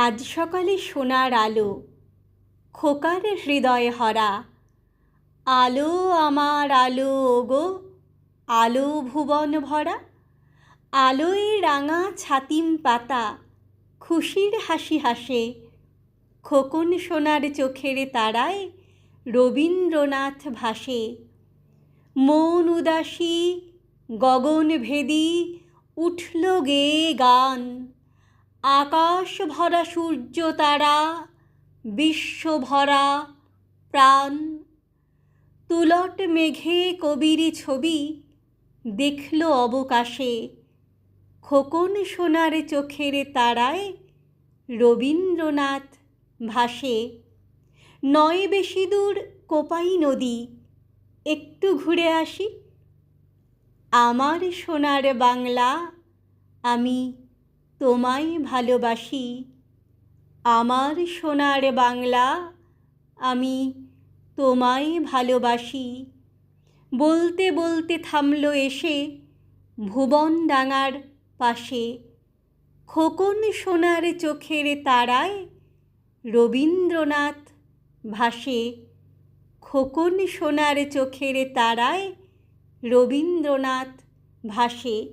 আজ সকালে সোনার আলো, খোকার হৃদয় হরা। আলো আমার আলো, ওগো, আলো ভুবন ভরা। আলোয় রাঙা ছাতিম পাতা, খুশির হাসি হাসে। খোকন সোনার চোখের তারায় রবীন্দ্রনাথ ভাসে। মন উদাসী, গগন ভেদি, উঠল গে গান। আকাশ ভরা সূর্য তারা বিশ্ব ভরা প্রাণ। তুলট মেঘে কবির ছবি, দেখল অবকাশে। খোকন সোনার চোখের তারায় রবীন্দ্রনাথ ভাসে। নয় বেশি দূর কোপাই নদী, একটু ঘুরে আসি। আমার সোনার বাংলা আমি তোমায় ভালোবাসি। আমার সোনার বাংলা আমি তোমায় ভালোবাসি। বলতে বলতে থামল এসে ভুবন ডাঙার পাশে। খোকন সোনার চোখের তারায় রবীন্দ্রনাথ ভাসে। খোকন সোনার চোখের তারায় রবীন্দ্রনাথ ভাসে।